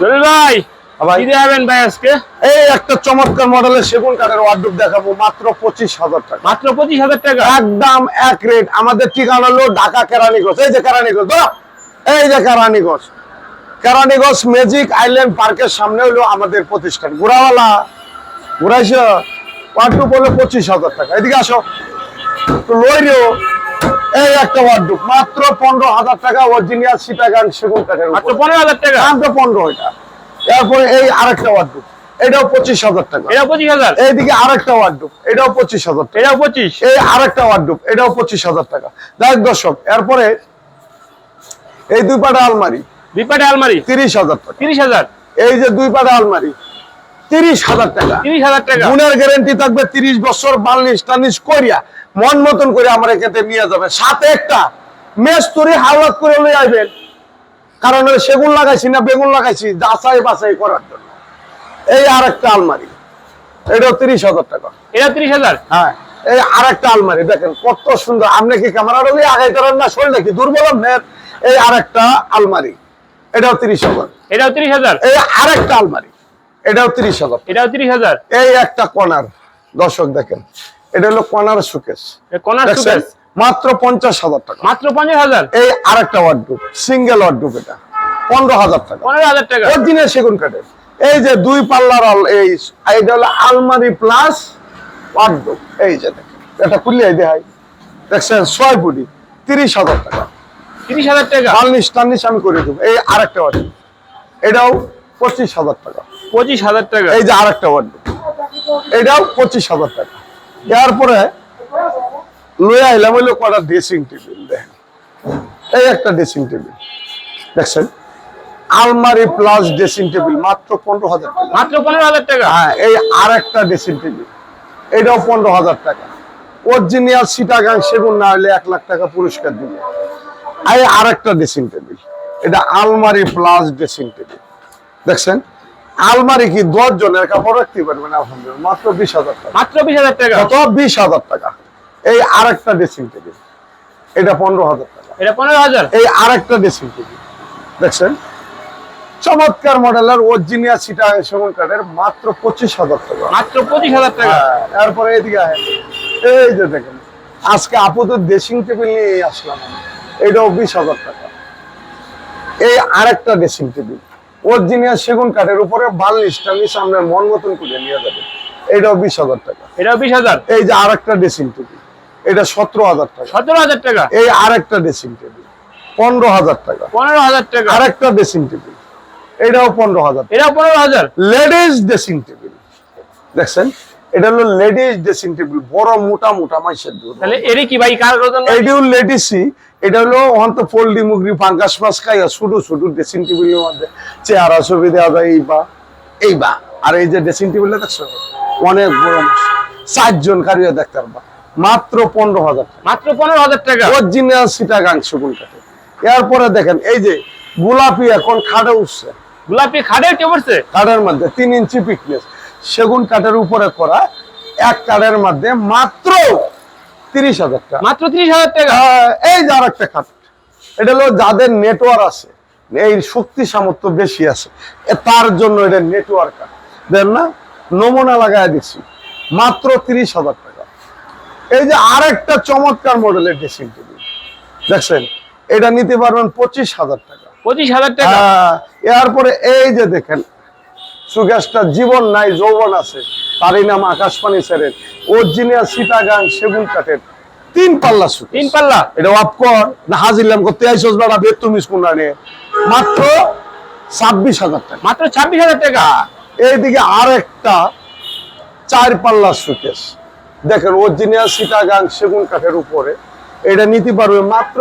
জলিল ভাই ভাই। কি দেখাবেন ভাই আজকে? এই একটা চমৎকার মডেলের সেগুন কাঠের ওয়ার্ডরোব দেখাবো মাত্র পঁচিশ হাজার টাকা। মাত্র পঁচিশ হাজার টাকা? একদম এক রেট আমাদের ঠিকানা হলো ঢাকা কেরানীগঞ্জ। এই যে কেরানীগঞ্জ। এই যে কেরানীগঞ্জ। কেরানীগঞ্জ ম্যাজিক আইল্যান্ড পার্কের সামনে হলো আমাদের প্রতিষ্ঠান। ঘোড়াওয়ালা ঘুরাইছ ওয়ার্ডরোব হলো পঁচিশ হাজার টাকা। এদিকে আসো তো লইরেও এই একটা ওয়ার্ডরোব মাত্র পনেরো হাজার টাকা অরিজিনাল সিটাগান সেগুন কাঠের মাত্র পনেরো হাজার টাকা? তো পনেরো এটা। এরপরে এই আরেকটা ওয়ার্ডরোব এটাও পঁচিশ হাজার টাকা। এটা পঁচিশ হাজার? এইদিকে আরেকটা ওয়ার্ডরোব এটাও পঁচিশ হাজার টাকা। এটাও পঁচিশ? এই আরেকটা ওয়ার্ডরোব এটাও পঁচিশ হাজার টাকা। দেখ দর্শক এরপরে এই দুই পাটা আলমারি দুই পাটে আলমারি? তিরিশ হাজার টাকা। তিরিশ হাজার? এই যে দুই পাটা আলমারি তিরিশ হাজার টাকা। তিরিশ হাজার টাকা। গুণের গ্যারেন্টি থাকবে তিরিশ বছর করিয়া মন মতন করে আমার এখানে নিয়ে যাবে। সাথে একটা মেস তরি হাওলাত করে লই কারণ সেগুন লাগাইছি না বেগুন লাগাইছি যাচাই বাছাই করার জন্য। এই আর একটা আলমারি। এটাও তিরিশ হাজার টাকা। এটা তিরিশ হাজার? হ্যাঁ এই আর একটা আলমারি। দেখেন কত সুন্দর। আপনি কি ক্যামেরাটা আগাই করেন না শরীর কি দুর্বল আপনার। এই আর একটা আলমারি। এটাও তিরিশ হাজার। এটাও তিরিশ হাজার? এই আর একটা আলমারি। এটাও তিরিশ হাজার। এটাও তিরিশ হাজার? এই একটা কর্নার দর্শক দেখেন এটা হলো কর্নার সুকেশ কনার দেখছেন? মাত্র পঞ্চাশ হাজার টাকা। মাত্র পঞ্চাশ হাজার? এই আরেকটা ওয়ার্ডরোব সিঙ্গেল ওয়ার্ডরোব এটা। পনেরো হাজার টাকা। পনেরো হাজার টাকা। অরিজিনাল সেগুন কাঠের। এই যে দুই পাল্লার এই এইটা হলো আলমারি প্লাস ওয়ার্ডরোব এই যে দেখেন এটা খুললে দেখাই। দেখছেন? ছয় ফুটি তিরিশ হাজার টাকা। তিরিশ হাজার টাকা? ফার্নিশ টার্নিশ আমি করে দেবো। এই আরেকটা ওয়ার্ডরোব এটাও পঁচিশ হাজার টাকা। পঁচিশ হাজার টাকা। এই যে আরেকটা ওয়ার্ডরোব এটাও পঁচিশ হাজার টাকা। এরপরে লয়ে আইলাম হইল কটা ড্রেসিং টেবিল দেখেন। এই একটা ড্রেসিং টেবিল দেখছেন? আলমারি প্লাস ড্রেসিং টেবিল মাত্র পনেরো হাজার টাকা। মাত্র পনেরো হাজার টাকা? হ্যাঁ এই আর একটা ড্রেসিং টেবিল এটাও পনেরো হাজার টাকা। অরিজিনাল সিটাগাং সেগুন না হলে এক লাখ টাকা পুরস্কার দিবে। এই আর একটা ড্রেসিং টেবিল এটা আলমারি প্লাস ড্রেসিং টেবিল দেখছেন? আলমারি কি দশ জনের কাপড় রাখতে পারবেন আলহামদুলিল্লাহ। মাত্র বিশ হাজার টাকা। মাত্র বিশ হাজার টাকা? কত বিশ হাজার টাকা। এই আর একটা ড্রেসিং টেবিল এটা পনেরো হাজার টাকা। এটা পনেরো হাজার? এই আর একটা ড্রেসিং টেবিল দেখছেন? চমৎকার মডেলের অরিজিনিয়া সিটা সেগুন কাঠের মাত্র পঁচিশ হাজার টাকা। মাত্র পঁচিশ হাজার টাকা? হ্যাঁ, এরপরে এদিকে। এই যে দেখেন আজকে আপাতত ড্রেসিং টেবিল নিয়ে আসলাম এটাও বিশ হাজার টাকা। এই আরেকটা ড্রেসিং টেবিল অরিজিনিয়াল সেগুন কাঠের উপরে বাল্লিশ টাল্লিশ আপনার মন মতন করে নিয়ে যাবে। এটাও বিশ হাজার টাকা। এটাও বিশ হাজার? এই যে আরেকটা ড্রেসিং টেবিল এটা সতেরো হাজার টাকা। সতেরো হাজার টাকা? এই আরেকটা ড্রেসিং টেবিল পনেরো হাজার টাকা। পনেরো হাজার টাকা। আরেকটা ড্রেসিং টেবিল এটাও পনেরো হাজার এটাও পনেরো হাজার? লেডিস ড্রেসিং টেবিল দেখছেন? এটা হলো লেডিস ড্রেসিং টেবিল বড় মোটা মোটা মাইসের তাহলে এরই কি ভাই কার জন্য এটিও লেডিসই এটা হলো অন্ত পোল্ট্রি মুগরি পাঙ্কাশ মাছ খাইয়া ছোটো ছোটো ড্রেসিং টেবিলের মধ্যে চেহারা ছবি দেওয়া যায় এই বা এই বা। আর এই যে ড্রেসিং টেবিলটা দেখছ? অনেক বড় মাছ। চারজন কারিয়া দেখতে পারবা। মাত্র পনেরো হাজার টাকা। মাত্র পনেরো হাজার টাকা? অরিজিনাল সিটাগাং সেগুন কাঠে এরপরে দেখেন এই যে গোলাপি এখন খাটে উঠছে। গোলাপি খাটে উঠে পড়ছে? কাঠের মধ্যে তিন ইঞ্চি পিকনেস সেগুন কাঠের উপরে করা এক কাঠের মধ্যে মাত্র তিরিশ হাজার টাকা। মাত্র ত্রিশ হাজার টাকা? এই যে আর একটা খাট। এটা হলো যাদের নেটওয়ার্ক আছে এই শক্তি সামর্থ্য বেশি আছে তার জন্য এটা নেটওয়ার্ক দেন না নমুনা লাগায় দিচ্ছি মাত্র তিরিশ হাজার টাকা। এই যে আরেকটা চমৎকার মডেলের ড্রেসিং টেবিল দেখছেন এটা নিতে পারবেন পঁচিশ হাজার টাকা। পঁচিশ হাজার টাকা? হ্যাঁ, এরপরে এই যে দেখেন সুগ্যাসটা জীবন নাই যৌবন আছে। তারই নাম আকাশপানি স্যারের। অরিজিনাল সীতাগাং সেগুন কাঠের তিন পাল্লা সুকেস তিন পাল্লা? এটা অফ কর। না হাজিরলাম করতে আইসস বেড়া বের তুমি নিয়ে মাত্র ছাব্বিশ হাজার টাকা। মাত্র ছাব্বিশ হাজার টাকা? এইদিকে আর একটা চার পাল্লা সুকেস দেখেন অরিজিনাল সীতাগাং সেগুন কাঠের উপরে এটা নিতে পারবে মাত্র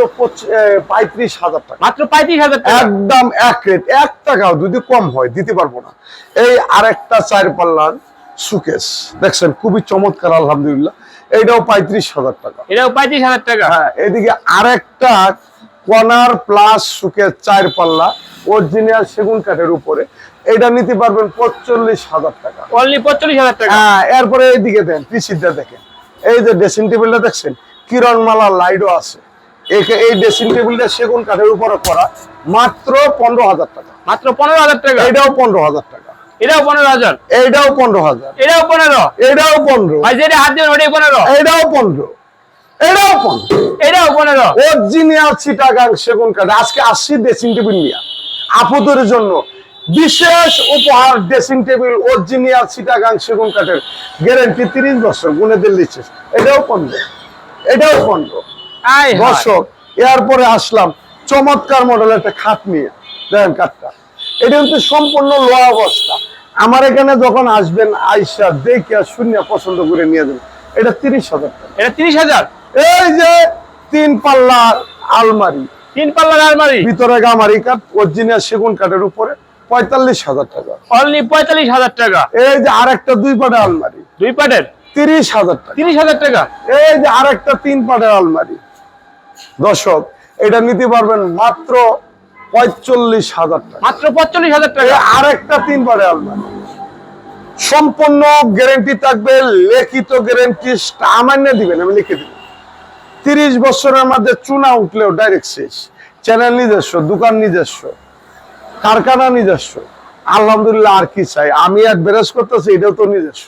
পঁয়ত্রিশ হাজার টাকা। মাত্র পঁয়ত্রিশ হাজার একদম এক রেট। এক টাকাও যদি কম হয় দিতে পারব না। এই আরেকটা চার পাল্লার সুকেস। দেখছেন খুবই চমৎকার আলহামদুলিল্লাহ। এইটাও পঁয়ত্রিশ হাজার টাকা। এটাও পঁয়ত্রিশ হাজার টাকা? হ্যাঁ এদিকে আরেকটা কনার প্লাস সুকেস চার পাল্লা অরিজিনাল সেগুন কাঠের উপরে। এটা নিতে পারবেন পঁচল্লিশ হাজার টাকা। অনলি পঁয়তাল্লিশ হাজার টাকা? হ্যাঁ এরপরে এইদিকে দেন পিসিটা দেখেন। এই যে ড্রেসিং টেবিলটা দেখছেন কিরণমালা লাইটও আছে। এই ড্রেসিং টেবিলটা সেগুন কাঠের উপরে করা? মাত্র পনেরো হাজার টাকা। মাত্র পনেরো হাজার টাকা? এইটাও পনেরো হাজার টাকা। এটাও পনেরো হাজার? এইটাও পনেরো হাজার। এটাও পনেরো? এইটাও পনেরো। ভাই যেটা হাত দেবেন ওটাই পনেরো? এইটাও পনেরো। এটাও পনেরো। এটাও পনেরো? অরিজিনাল চিটাগাং সেগুন কাঠ। আজকে আসছি ড্রেসিং টেবিল নিয়ে। আপুদের জন্য বিশেষ উপহার ড্রেসিং টেবিল অরিজিনাল চিটাগাং সেগুন কাঠের গ্যারেন্টি তিরিশ বছর গুনে দিল্লি এটাও পনেরো। এটাও পনেরো দর্শক এরপরে আসলাম চমৎকার মডেলের একটা খাট নিয়ে দেখেন কাঠটা এটা কিন্তু সম্পূর্ণ লোয়া অবস্থা। আমার এখানে যখন আসবেন আইসা দেখে শূন্য পছন্দ করে নিয়ে যাবেন। এটা তিরিশ হাজার টাকা। এটা তিরিশ হাজার? এই যে তিন পাল্লা আলমারি। তিন পাল্লার আলমারি? ভিতরে গামারি কাঠ অরিজিনাল সেগুন কাঠের উপরে পঁয়তাল্লিশ হাজার টাকা। অনলি পঁয়তাল্লিশ হাজার টাকা। এই যে আরেকটা দুই পাটের আলমারি। দুই পাটের? তিরিশ হাজার টাকা। তিরিশ হাজার টাকা? এই যে আরেকটা তিন পাটের আলমারি। দর্শক এটা নিতে পারবেন মাত্র পঁয়তাল্লিশ হাজার টাকা। মাত্র পঁয়তাল্লিশ হাজার টাকা? আরেকটা তিন পাটের আলমারি। সম্পূর্ণ গ্যারেন্টি থাকবে লিখিত গ্যারেন্টি আমান্য দিবেন আমি লিখে দিব তিরিশ বছরের মধ্যে চুনা উঠলেও ডাইরেক্ট শেষ। চ্যানেল নিজস্ব দোকান নিজস্ব কারখানা নিজস্ব। আলহামদুলিল্লাহ আর কি চাই? আমি এক বেরেস করতেছি এটাও তো নিজস্ব।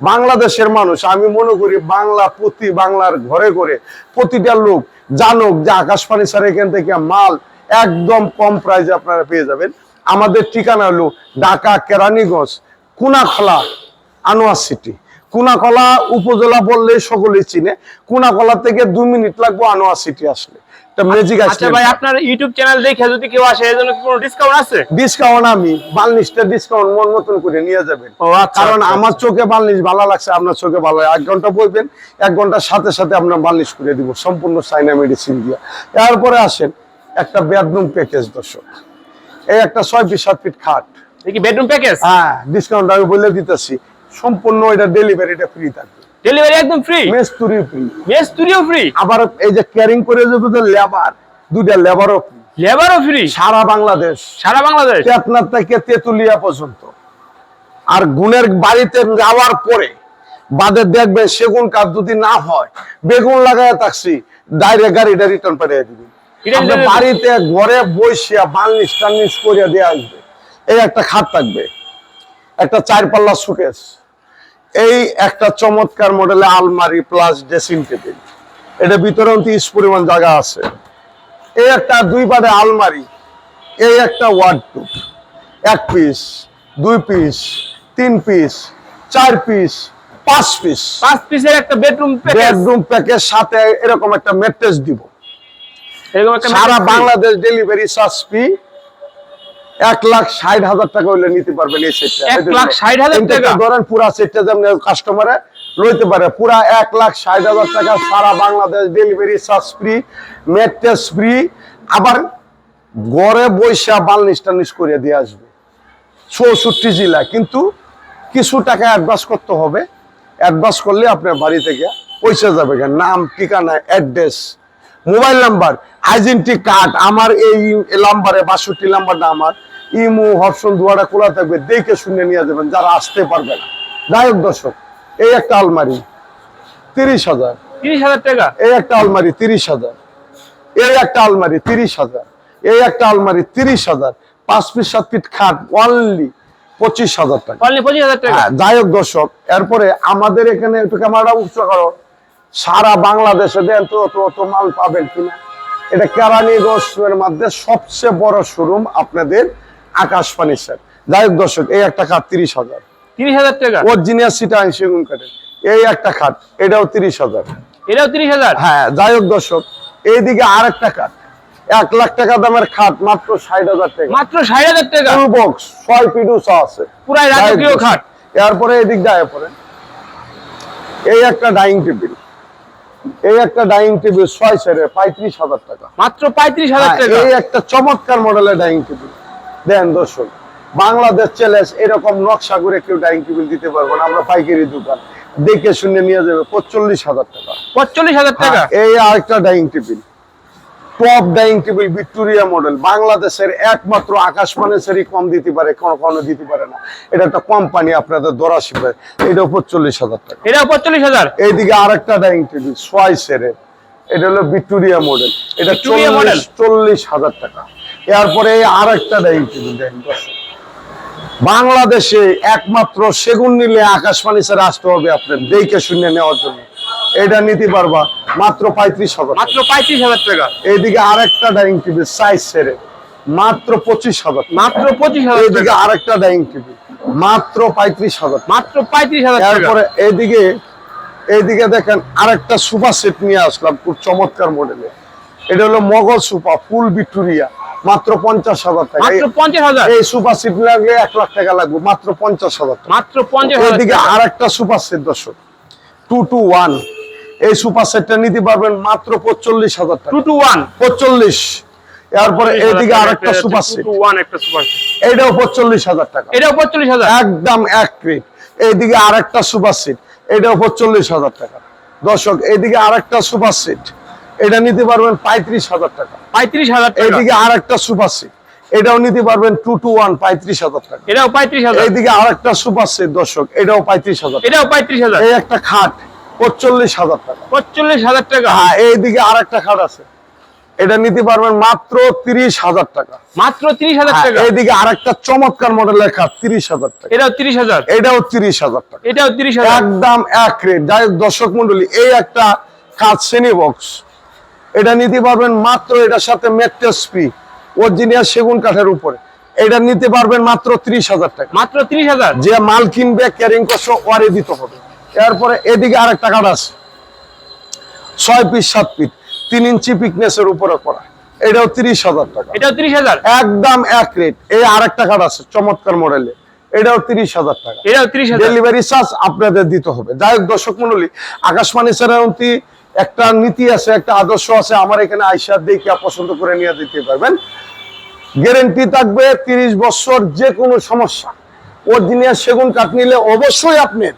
বাংলাদেশের মানুষ, আমি মনে করি বাংলা প্রতি বাংলার ঘরে ঘরে প্রতিটা লোক জানুক যে আকাশবাণী স্যার এখান থেকে মাল একদম কম প্রাইসে আপনারা পেয়ে যাবেন। আমাদের ঠিকানা হলো ঢাকা কেরানীগঞ্জ, কুনাখলা, আনোয়ার সিটি কুনাকলা উপজেলা বললে সকলেই চিনে। কুনাকলা থেকে দু মিনিট লাগবে আনোয়ার সিটি আসলে। ম্যাজিক আচ্ছা ভাই আপনার ইউটিউব চ্যানেল দেখে যদি কেউ আসে এর জন্য কোনো ডিসকাউন্ট আছে? ডিসকাউন্ট আমি বার্নিশটা ডিসকাউন্ট মন মতন করে নিয়ে যাবেন। ও আচ্ছা, কারণ আচ্ছা, আমার চোখে বার্নিশ ভালো লাগছে আপনার চোখে ভালো এক ঘণ্টা বইবেন এক ঘণ্টার সাথে সাথে আপনার বার্নিশ করে দিব সম্পূর্ণ চাইনা মেডিসিন দিয়ে। এরপরে আসেন একটা বেডরুম প্যাকেজ দর্শক। এই একটা ছয় ফিট সাত ফিট খাট। বেডরুম প্যাকেজ হ্যাঁ ডিসকাউন্ট আমি বলে দিতেছি। সম্পূর্ণ এটা ডেলিভারিটা ফ্রি থাকবে। ডেলিভারি একদম ফ্রি মেস্তুরি ফ্রি মেস তুরিও ফ্রি আবার এই যে ক্যারিং করে যাবে তো লেবার দুইটা লেবারও ফ্রি লেবারও ফ্রি সারা বাংলাদেশ। সারা বাংলাদেশ। চেতনার থেকে তেতুলিয়া পর্যন্ত। আর গুণের বাড়িতে যাওয়ার পরে বাদে দেখবে সেগুন কাঠ যদি না হয় বেগুন লাগায় থাকছি ডাইরেক্ট গাড়িটা রিটার্ন পাঠিয়ে দিবি। বাড়িতে ঘরে বসিয়া বার্নিশ টার্নিশ করিয়া দিয়ে আসবে। এই একটা খাট থাকবে। একটা চার পাল্লা সুকেস এই একটা চমৎকার মডেলে আলমারি প্লাস ড্রেসিং টেবিল এটা ভিতরে ইস পরিমাণ জায়গা আছে। এই একটা দুই পাটে আলমারি এই একটা ওয়ার্ডরোব এক পিস দুই পিস তিন পিস চার পিস পাঁচ পিস পাঁচ পিসের একটা বেডরুম বেডরুম প্যাকের সাথে এরকম একটা ম্যাট্রেস দিব। এরকম একটা সারা বাংলাদেশ ডেলিভারি চার্জ ফি এক লাখ ষাট হাজার টাকা হইলে নিতে পারবেন এই সেটটা এক লাখ ষাট হাজার টাকা? ধরেন পুরা সেটটা যেমন কাস্টমারে লইতে পারে পুরা এক লাখ ষাট হাজার টাকা সারা Bangladesh delivery charge free free আবার ঘরে বৈশা করে দিয়ে আসবে। চৌষট্টি জেলা কিন্তু কিছু টাকা অ্যাডভান্স করতে হবে। অ্যাডভান্স করলে আপনার বাড়ি থেকে পয়সা যাবে। নাম ঠিকানা address mobile number identity card আমার এই নাম্বারে বাষট্টি নাম্বারটা আমার। ইমু হপশন দুয়ারা খোলা থাকবে দেখে শুনে নিয়ে যাবেন যারা আসতে পারবে না। যাই দর্শক এই একটা আলমারি তিরিশ হাজার। তিরিশ হাজার টাকা? এই একটা আলমারি তিরিশ হাজার। এই একটা আলমারি তিরিশ হাজার। এই একটা আলমারি তিরিশ হাজার। পাঁচ ফিট সাত ফিট খাট অনলি পঁচিশ হাজার টাকা। টাকা? হ্যাঁ, যাই হোক দর্শক এরপরে আমাদের এখানে একটু ক্যামেরাটা উচ্চ করো। সারা বাংলাদেশে দেন তো অত অত মাল পাবেন কিনা। এটা কেরানীগঞ্জের মধ্যে সবচেয়ে বড় শোরুম আপনাদের আকাশ ফার্নিচার যাই হোক দর্শক এই একটা খাট তিরিশ হাজার। তিরিশ হাজার টাকা? অরিজিনাল সিটা সেগুন কাঠের। এই একটা খাট এটাও তিরিশ হাজার। এটাও তিরিশ হাজার? হ্যাঁ যাই হোক দর্শক এইদিকে আর একটা খাট। এক লাখ টাকা দামের খাট মাত্র ষাট হাজার টাকা। মাত্র ষাট হাজার টাকা? ফুল বক্স ছয় উঁচা আছে। পুরাই রাজকীয় খাট। এরপরে এদিক যায় পরে। এই একটা ডাইনিং টেবিল। এই একটা ডাইনিং টেবিল ছয় সেরে পঁয়ত্রিশ হাজার টাকা। মাত্র পঁয়ত্রিশ হাজার হ্যাঁ, টাকা? এই একটা চমৎকার মডেলের ডাইনিং টেবিল। দেন দর্শক বাংলাদেশ চ্যালেঞ্জ এরকম নকশা করে কেউ ডাইনিং টেবিল দিতে পারব না আমরা পাইকারি দোকান। দেখে শুনে নিয়ে যাবে পঁচল্লিশ হাজার টাকা। পঁয়তাল্লিশ হাজার টাকা? হ্যাঁ, এই আরেকটা dining table top dining table Victoria model বাংলাদেশের একমাত্র আকাশ ফার্নিচারই কম দিতে পারে কোনো কোনো দিতে পারে না। এটা একটা কোম্পানি আপনাদের দরা শিখবে এটা পঁচল্লিশ হাজার টাকা। এটাও পঁয়তাল্লিশ হাজার? এইদিকে আরেকটা ডাইনিং টেবিল ছয় সেরের এটা হলো ভিক্টোরিয়া মডেল এটা চল্লিশ? চল্লিশ হাজার টাকা। এরপরে আর একটা ডাইনিং টেবিল দেখেন বাংলাদেশে একমাত্র সেগুন নিলে আকাশবাণী স্যার আসতে হবে আপনার দেখে শুনে নেওয়ার জন্য। এটা নিতে পারবা মাত্র পঁয়ত্রিশ হাজার মাত্র পঁয়ত্রিশ হাজার টাকা। এইদিকে আরেকটা ডাইনিং টেবিল সাইজ সেরে মাত্র পঁচিশ হাজার মাত্র পঁচিশ হাজার এইদিকে টাকা। আরেকটা ডাইনিং টেবিল মাত্র পঁয়ত্রিশ হাজার মাত্র পঁয়ত্রিশ হাজার তারপরে এইদিকে এইদিকে দেখেন আরেকটা সুপার সেট নিয়ে আসলাম খুব চমৎকার মডেলে এটা হলো মগল সুপা ফুল ভিক্টোরিয়া। মাত্র পঞ্চাশ হাজার টাকা। মাত্র পঞ্চাশ হাজার? এই সুপার সেট লাগলে এক লাখ টাকা লাগবে মাত্র পঞ্চাশ হাজার মাত্র পঞ্চাশ হাজার আর একটা সুপার সেট দর্শক টু টু ওয়ান এই সুপার সেটটা নিতে পারবেন মাত্র পঁচল্লিশ হাজার টাকা। টু টু ওয়ান পঁচল্লিশ এরপরে এইদিকে আরেকটা সুপার সেট টু ওয়ান একটা সুপার সেট এইটাও পঁচল্লিশ হাজার টাকা। এটাও পঁয়তাল্লিশ হাজার? একদম এক প্লেট এইদিকে আরেকটা সুপার সেট এটাও পঁচল্লিশ হাজার টাকা। দর্শক এইদিকে আরেকটা সুপার সেট এটা নিতে পারবেন পঁয়ত্রিশ হাজার টাকা। পঁয়ত্রিশ হাজার এইদিকে আরেকটা সুপার সেট এটাও নিতে পারবেন টু টু ওয়ান পঁয়ত্রিশ হাজার টাকা। এটাও পঁয়ত্রিশ হাজার। এইদিকে আরেকটা সুপার সেট দর্শক এটাও পঁয়ত্রিশ হাজার এটাও পঁয়ত্রিশ হাজার। এই একটা খাট পঁচল্লিশ হাজার টাকা। পঁচল্লিশ হাজার টাকা। হ্যাঁ এইদিকে আরেকটা খাট আছে। এটা নিতে পারবেন মাত্র তিরিশ হাজার টাকা। মাত্র তিরিশ হাজার হ্যাঁ, টাকা। এইদিকে আরেকটা চমৎকার মডেলের খাট তিরিশ হাজার টাকা। এটাও তিরিশ হাজার। এটাও তিরিশ হাজার টাকা। এটাও তিরিশ হাজার। একদম এক রেট। দর্শক মন্ডলী এই একটা কাজ শ্রেণি বক্স এটা নিতে পারবেন মাত্র এটার সাথে মেট্রোস্পি অরিজিনাল সেগুন কাঠের উপরে। এটা নিতে পারবেন মাত্র ত্রিশ হাজার টাকা। মাত্র তিরিশ হাজার? যে মাল কিনবে ক্যারিং কষ্ট ওয়ারে দিতে হবে। এরপরে এদিকে আরেকটা কাঠ আছে। ছয় পিস সাত পিস তিন ইঞ্চি পিকনেসের উপরে করা। এটাও তিরিশ হাজার টাকা। এটাও তিরিশ হাজার? একদম এক রেট এই আরেকটা কাঠ আছে চমৎকার মডেলে এটাও তিরিশ হাজার টাকা। এটাও তিরিশ হাজার? ডেলিভারি চার্জ আপনাদের দিতে হবে। যাই হোক দর্শক মন্ডলী আকাশবাণী সেরাউন্তি একটা নীতি আছে, একটা আদর্শ আছে, আমার এখানে আইসা দেখে পছন্দ করে নিয়ে দিতে পারবেন। গ্যারেন্টি থাকবে তিরিশ বছর যে কোনো সমস্যা। অরিজিনাল সেগুন কাঠ নিলে অবশ্যই আপনার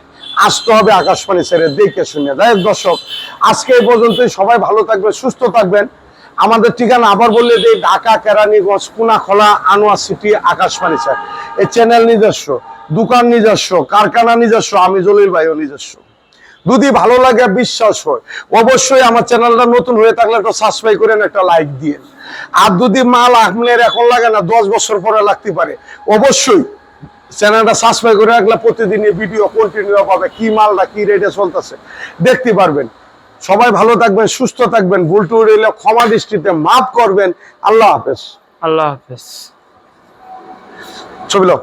আসতে হবে আকাশবাণী ছেড়ে দেখে শুনে। যাই দর্শক, আজকে এই পর্যন্তই। সবাই ভালো থাকবেন, সুস্থ থাকবেন। আমাদের ঠিকানা আবার বললে যে ঢাকা, কেরানীগঞ্জ, কুনাখলা, আনোয়ার সিটি, আকাশবাণী স্যার। এই চ্যানেল নিজস্ব, দোকান নিজস্ব, কারখানা নিজস্ব, আমি জলিল ভাইও নিজস্ব। যদি ভালো লাগে বিশ্বাস হয়। অবশ্যই আমার চ্যানেলটা নতুন হয়ে থাকলে একটা সাবস্ক্রাইব করেন একটা লাইক দিয়ে। আর যদি মাল আপনার এখন লাগে না দশ বছর পরে লাগতে পারে অবশ্যই চ্যানেলটা সাবস্ক্রাইব করে রাখলে প্রতিদিনই ভিডিও কন্টিনিউ পাবে কি মালটা কি রেটে চলতেছে। দেখতে পারবেন। সবাই ভালো থাকবেন সুস্থ থাকবেন ভুল টুল এলে ক্ষমা দৃষ্টিতে মাফ করবেন। আল্লাহ হাফেজ। আল্লাহ হাফেজ। ছবি লোক